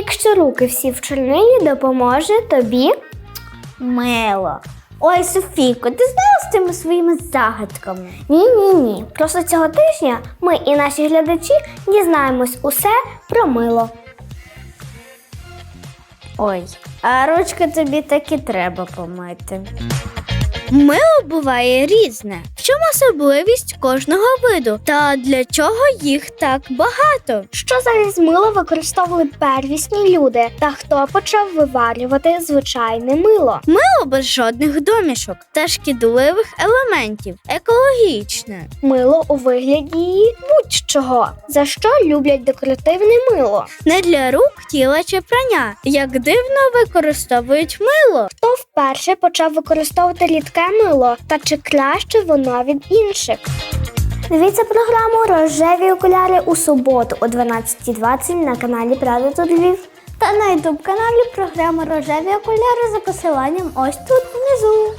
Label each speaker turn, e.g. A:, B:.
A: якщо руки всі в чорнилі, допоможе тобі.
B: Мило. Ой, Софійко, ти знала з тими своїми загадками?
A: Ні, ні, ні. Просто цього тижня ми і наші глядачі дізнаємось усе про мило.
B: Ой, а ручки тобі таки треба помити. Мило буває різне. В чому особливість кожного виду? Та для чого їх так багато?
A: Що замість мила використовували первісні люди та хто почав виварювати звичайне мило?
B: Мило без жодних домішок та шкідливих елементів, екологічне.
A: Мило у вигляді будь-чого, за що люблять декоративне мило.
B: Не для рук, тіла чи прання. Як дивно використовують мило.
A: Хто вперше почав використовувати рідке мило та чи краще воно від інших? Дивіться програму Рожеві окуляри у суботу о 12.20 на каналі Правда тут Львів.
B: Та на ютуб каналі програма Рожеві окуляри за посиланням ось тут внизу.